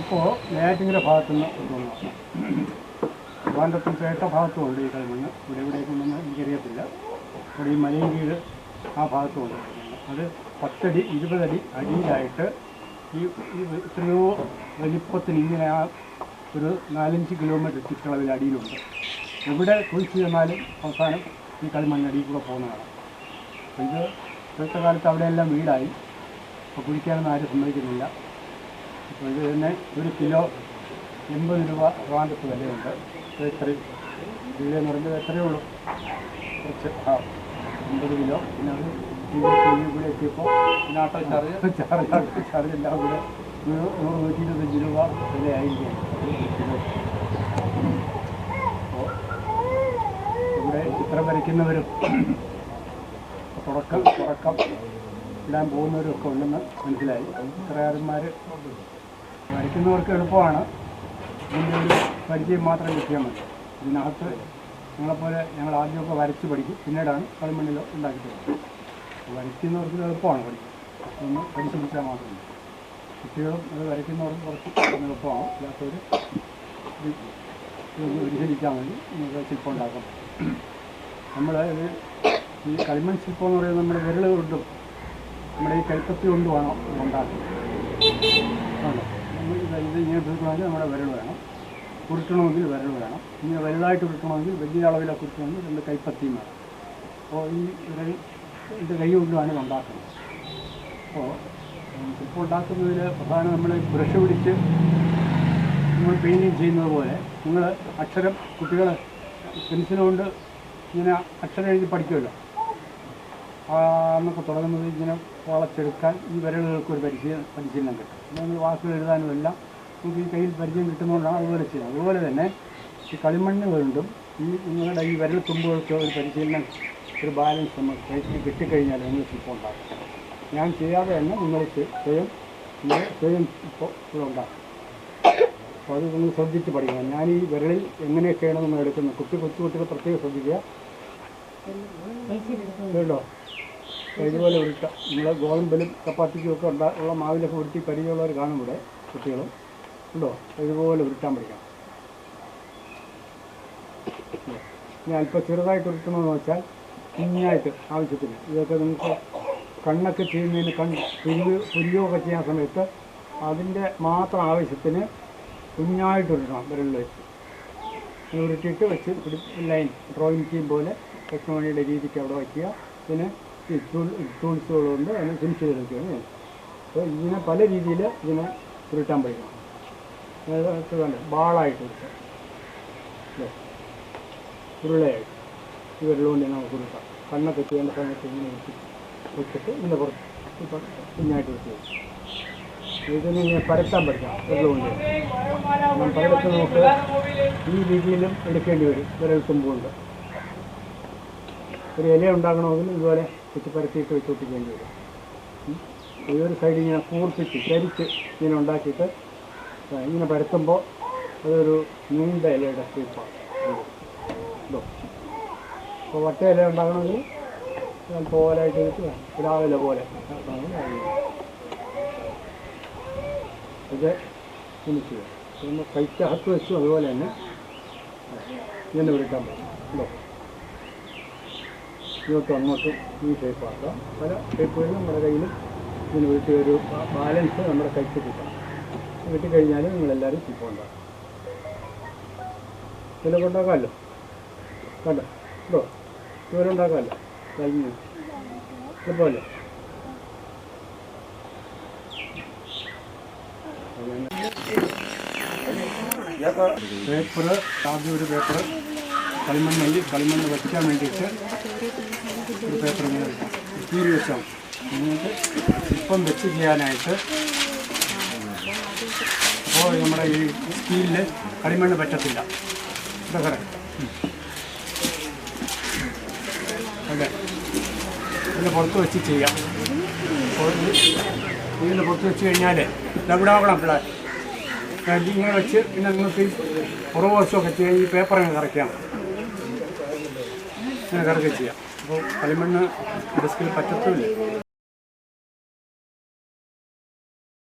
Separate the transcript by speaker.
Speaker 1: ഇപ്പോൾ നെയ്യാറ്റിങ്കര ഭാഗത്തുനിന്ന് കൊണ്ടുവന്നു ട്രിവാൻഡ്രത്തും പേട്ട ഭാഗത്തും ഉണ്ട് ഈ കളിമണ്ണ് ഇവിടെ കൊണ്ടൊന്നും എനിക്കറിയത്തില്ല ഇവിടെ ഈ മലയും കീഴ് ആ ഭാഗത്തും ഉണ്ട്. അത് പത്തടി ഇരുപതടി അടിയിലായിട്ട് ഈ എത്രയോ വലിപ്പത്തിന് ഇങ്ങനെ ആ ഒരു നാലഞ്ച് കിലോമീറ്റർ ചുറ്റളവിൽ അടിയിലുണ്ട്. എവിടെ കുഴിച്ചു ചെന്നാലും അവസാനം ഈ കളിമണ്ണ് അടിയിൽ കൂടെ പോകുന്നതാണ്. അപ്പോൾ ഇത് ഇപ്പോഴത്തെ കാലത്ത് അവിടെയെല്ലാം വീടായി. അപ്പോൾ കുഴിക്കാനൊന്നും ആരും സമ്മതിക്കുന്നില്ല. അപ്പോൾ ഇത് തന്നെ ഒരു കിലോ എൺപത് രൂപ ട്രിവാൻഡ്രത്ത് വിലയുണ്ട്. ബേക്കറി എന്ന് പറയുമ്പോൾ എത്രയേ ഉള്ളൂ. കുറച്ച് ആ എൺപത് കിലോ. പിന്നെ അത് ഇവിടെ കൂടി എത്തിയപ്പോൾ പിന്നെ ആട്ടോ ചാർജ് ചാർജ് ആട്ടോ ചാർജ് എല്ലാം കൂടെ ഒരു നൂറ് നൂറ്റി ഇരുപത്തഞ്ച് രൂപ വിലയായിരിക്കും. ഇവിടെ ചിത്രം വരയ്ക്കുന്നവരും തുടക്കം തുടക്കം. ഇടാൻ പോകുന്നവരും ഒക്കെ ഉണ്ടെന്ന് മനസ്സിലായി. ചിത്രകാരന്മാർ വരയ്ക്കുന്നവർക്ക് എളുപ്പമാണ്. ഇതിന്റെ ഒരു പരിചയം മാത്രം കിട്ടിയാൽ മതി. ഇതിനകത്ത് ഞങ്ങളെപ്പോലെ ഞങ്ങൾ ആദ്യമൊക്കെ വരച്ച് പഠിക്കും. പിന്നീടാണ് കളിമണ്ണിലോ ഉണ്ടാക്കി തരുന്നത് അപ്പോൾ വരയ്ക്കുന്നവർക്ക് എളുപ്പമാണ് പഠിക്കും ഒന്ന് പരിശ്രമിച്ചാൽ മാത്രം മതി. കുട്ടികളും അത് വരയ്ക്കുന്നവർക്ക് കുറച്ച് എളുപ്പമാണ്. ഇല്ലാത്തവർ ഇതൊന്ന് പരിഹരിക്കാൻ വേണ്ടി നമുക്ക് ശില്പം ഉണ്ടാക്കാം. നമ്മൾ ഈ കളിമൺ ശില്പം എന്ന് പറയുന്നത് നമ്മുടെ വിരൽ കൊണ്ടും നമ്മുടെ ഈ കൈപ്പത്തി കൊണ്ടുമാണ് ഉണ്ടാക്കുന്നത് ഇത് ഇങ്ങനെ തീർക്കണമെങ്കിൽ നമ്മുടെ വിരൽ വേണം. ഉരുട്ടണമെങ്കിൽ വിരൽ വേണം. ഇങ്ങനെ വലുതായിട്ട് ഉരുട്ടണമെങ്കിൽ വലിയ അളവിലൊക്കെ ഉരുട്ടണമെങ്കിൽ രണ്ട് കൈപ്പത്തിയും വേണം. അപ്പോൾ ഈ വിരൽ എന്റെ കൈ കൊണ്ടുമാണ് ഉണ്ടാക്കുന്നത്. അപ്പോൾ ഇപ്പോൾ ഉണ്ടാക്കുന്നതിൽ പ്രധാനം നമ്മൾ ബ്രഷ് പിടിച്ച് നമ്മൾ പെയിന്റിങ് ചെയ്യുന്നത് പോലെ നിങ്ങൾ അക്ഷരം കുട്ടികൾ പെൻസിലുകൊണ്ട് ഇങ്ങനെ അക്ഷരം എഴുതി പഠിക്കുമല്ലോ. എന്നൊക്കെ തുടങ്ങുന്നത് ഇങ്ങനെ വളച്ചെടുക്കാൻ ഈ വിരലുകൾക്ക് ഒരു പരിശീലനം പരിശീലനം കിട്ടും അല്ലെങ്കിൽ വാക്കുകൾ എഴുതാനും എല്ലാം നമുക്ക് ഈ കയ്യിൽ പരിചയം കിട്ടുന്നതുകൊണ്ടാണ് അതുപോലെ ചെയ്യുന്നത്. അതുപോലെ തന്നെ ഈ കളിമണ്ണ് വീണ്ടും ഈ നിങ്ങളുടെ ഈ വിരൽ തുമ്പുകൾക്ക് ഒരു പരിശീലനം ഒരു ബാലൻസ് നമ്മൾ കൈക്ക് കിട്ടിക്കഴിഞ്ഞാൽ നിങ്ങൾ ഇപ്പോൾ ഉണ്ടാക്കും. ഞാൻ ചെയ്യാതെ തന്നെ നിങ്ങൾക്ക് സ്വ- സ്വയം സ്വയം ഇപ്പോൾ ഉണ്ടാക്കും. അപ്പോൾ അത് നിങ്ങൾ ശ്രദ്ധിച്ച് പഠിക്കണം. ഞാൻ ഈ വിരളിൽ എങ്ങനെയൊക്കെയാണ് നമ്മൾ എടുക്കുന്നത്? കുട്ടി കൊച്ചു കുട്ടികൾ പ്രത്യേകം ശ്രദ്ധിക്കുക. കേട്ടോ? ഇതുപോലെ ഉരുട്ട നമ്മൾ ഗോതമ്പിലും ചപ്പാത്തിക്കും ഒക്കെ ഉണ്ടാ ഉള്ള മാവിലൊക്കെ ഉരുട്ടി പരിചയമുള്ളവർ കാണും ഇവിടെ കുട്ടികളും. ഉണ്ടോ? ഇതുപോലെ ഉരുട്ടാൻ പഠിക്കാം. ഞാൻ അല്പം ചെറുതായിട്ട് ഉരുട്ടണമെന്ന് വെച്ചാൽ കുഞ്ഞായിട്ട് ആവശ്യത്തിന്. ഇതൊക്കെ നിങ്ങൾക്ക് കണ്ണൊക്കെ ചെയ്യുന്നതിന് കൺ പുല്ല് പുല്ലുമൊക്കെ ചെയ്യുന്ന സമയത്ത് അതിന്റെ മാത്രം ആവശ്യത്തിന് കുഞ്ഞായിട്ട് ഉരുട്ടണം വിരലിൽ വെച്ച്. ഉരുട്ടിയിട്ട് വെച്ച് ലൈൻ ഡ്രോയിങ് ചെയ്യും പോലെ ടെക്നോളജിയുടെ രീതിക്ക് അവിടെ വയ്ക്കുക. പിന്നെ ടൂൾസുകൾ കൊണ്ട് അതിനെ ഫിനിഷ് ചെയ്തെടുക്കുകയാണ് അപ്പോൾ ഇതിനെ പല രീതിയിൽ ഇതിനെ ഉരുട്ടാൻ പഠിക്കണം വേണ്ട ബാളായിട്ട് ഉരുട്ടാം. ഉരുളയായിട്ട്. ഈ വെള്ളമുണ്ട് നമുക്ക് ഉരുട്ടാം. കണ്ണൊക്കെ ചെയ്യേണ്ട സമയത്ത് ഇങ്ങനെ ഉരുട്ടിട്ട് ഇതിന്റെ പുറത്ത് ഇപ്പം കുഞ്ഞായിട്ട് വെച്ച് ഇതിനെ ഇങ്ങനെ പരത്താൻ പറ്റാം വെള്ളമുണ്ട് പരത്ത് നമുക്ക് ഈ രീതിയിലും എടുക്കേണ്ടി വരും. വിരൽ തുമ്പുകൊണ്ട് ഒരു ഇല ഉണ്ടാക്കണമെങ്കിൽ ഇതുപോലെ വെച്ച് പരത്തിയിട്ട് വെച്ച് ഒട്ടിക്കേണ്ടി വരും ഈ ഒരു സൈഡ് ഇങ്ങനെ കൂർപ്പിച്ച് ചരിച്ച് ഇങ്ങനെ ഉണ്ടാക്കിയിട്ട് ഇങ്ങനെ പരത്തുമ്പോൾ അതൊരു നീണ്ട ഇലയുടെ ഷേപ്പാണ് ഇതോ. അപ്പോൾ വട്ട ഇല ഉണ്ടാക്കണമെങ്കിൽ പോലായിട്ട് വെച്ച് രാവിലെ പോലെ. ഇത് ചെയ്യാം. പിന്നെ കൈക്കകത്ത് വെച്ചു അതുപോലെ തന്നെ ഇങ്ങനെ വിളിക്കാൻ പറ്റും. ഉണ്ടോ ഇങ്ങോട്ടും അങ്ങോട്ടും ഈ ഷേപ്പാക്കാം പല ഷേപ്പുകളിലും നമ്മുടെ കയ്യിൽ ഇങ്ങനെ ഉരുട്ടി ഒരു ബാലൻസ് നമ്മുടെ കൈക്ക് കിട്ടണം. കിട്ടിക്കഴിഞ്ഞാൽ നിങ്ങളെല്ലാവരും ചിപ്പം ഉണ്ടാക്കും ഇതിലൊക്കെ ഉണ്ടാക്കാമല്ലോ? കണ്ടോ? ഇതോ? ഇവരെ ഉണ്ടാക്കാമല്ലോ? കഴിഞ്ഞു. എളുപ്പമല്ലോ പേപ്പർ ആദ്യം ഒരു പേപ്പർ കളിമണ്ണിൽ കളിമണ്ണ് വയ്ക്കാൻ വേണ്ടിയിട്ട് ഒരു പേപ്പർ ഇങ്ങനെ കീറി വെച്ചാൽ നിങ്ങൾക്ക് ഇപ്പം വെച്ച് ചെയ്യാനായിട്ട് അപ്പോൾ നമ്മുടെ ഈ സ്റ്റീലിൽ കളിമണ്ണ് പറ്റത്തില്ല. ഇതൊക്കെ അതെ ഇതിന്റെ പുറത്ത് വെച്ച് ചെയ്യാം. ഇതിന്റെ പുറത്ത് വെച്ച് കഴിഞ്ഞാൽ നോക്കണം പിള്ളേർ. ഇങ്ങനെ വെച്ച് പിന്നെ നിങ്ങൾക്ക് ഈ പുറകു വശമൊക്കെ ചെയ്യാൻ ഈ പേപ്പർ അങ്ങ് ഇങ്ങനെ ചെയ്യാം. അപ്പോൾ കളിമണ്ണ് ഡെസ്കിൽ പറ്റത്തുമില്ല.